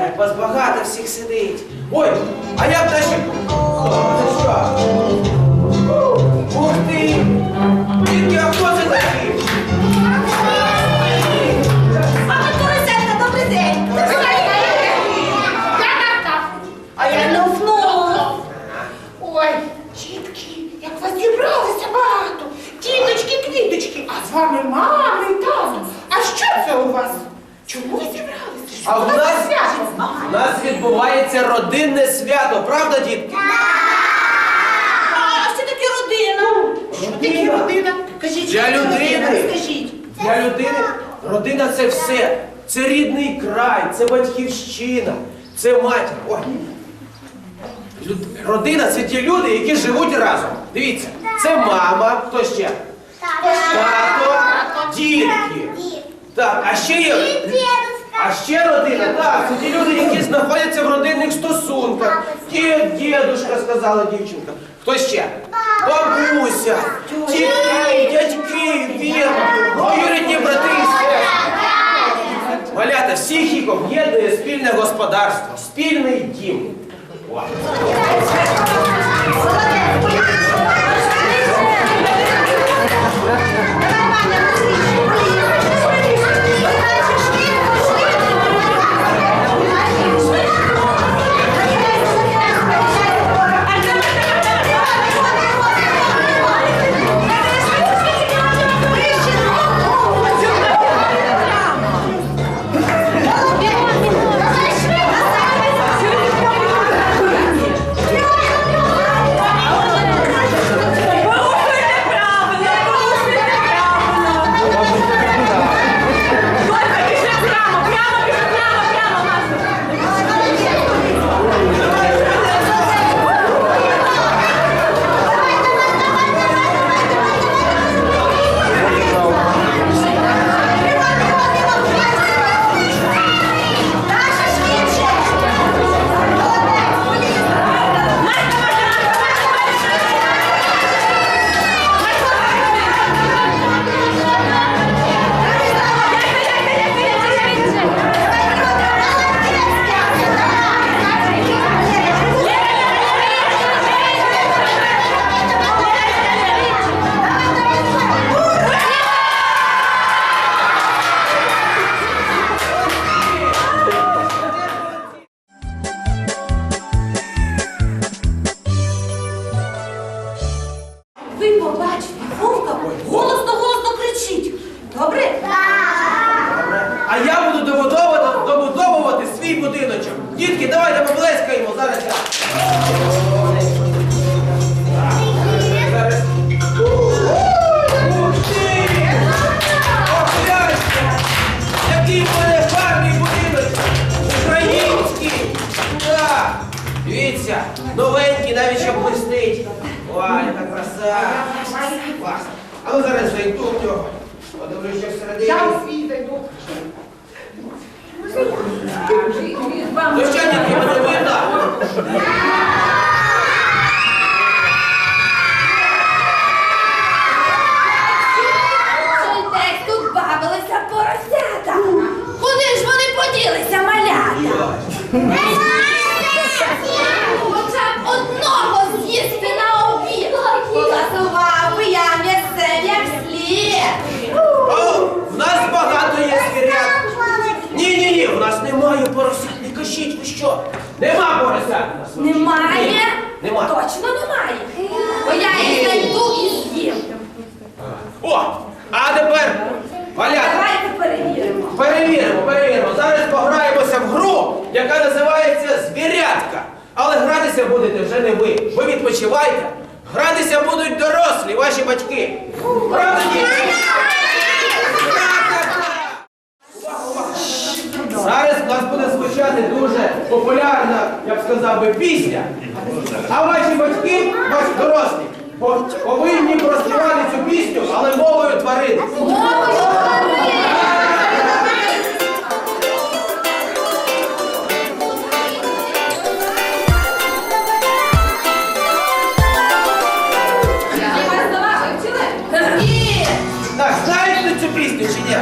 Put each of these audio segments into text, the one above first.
Як вас багато всіх сидить. Ой, а я. О, це? Ух ти! А хто це такий? Все. Це рідний край, це батьківщина, це матір. Ой. Родина це ті люди, які живуть разом. Дивіться, це мама, хто ще? Тато, дітки. Так, а ще є. А ще родина, так, це ті люди, які знаходяться в родинних стосунках. Дід, дідушка, сказала дівчинка. Хто ще? Бабуся, тітки, дядьки, вірки, двоюрідні брати і сестри. Об'єднує спільне господарство, спільний дім. О. Поросят. Немає? Нема. Точно немає. Бо я їх знайду і з'їм. О, а тепер, Валята, Давайте перевіримо. перевіримо, перевіримо. Зараз пограємося в гру, яка називається Звірятка. Але гратися будете вже не ви. Ви відпочивайте. Гратися будуть дорослі, ваші батьки. Правда, дітки? популярна, я б сказав би, пісня. А ваші батьки, ваші дорослі, повинні проспівати цю пісню, але мовою тварин. Так, знаєте цю пісню чи ні?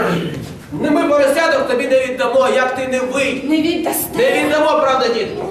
Не ну, Ми поросяток тобі не віддамо, як ти не вий. Не віддасте. Не віддамо, правда, дітку?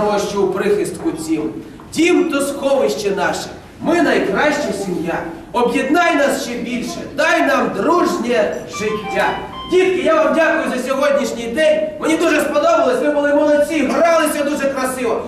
Сім'ю найдорожчу у прихистку цім. Дім то сховище наше, ми найкраща сім'я. Об'єднай нас ще більше, дай нам дружнє життя. Дітки, я вам дякую за сьогоднішній день. Мені дуже сподобалось, ви були молодці, гралися дуже красиво.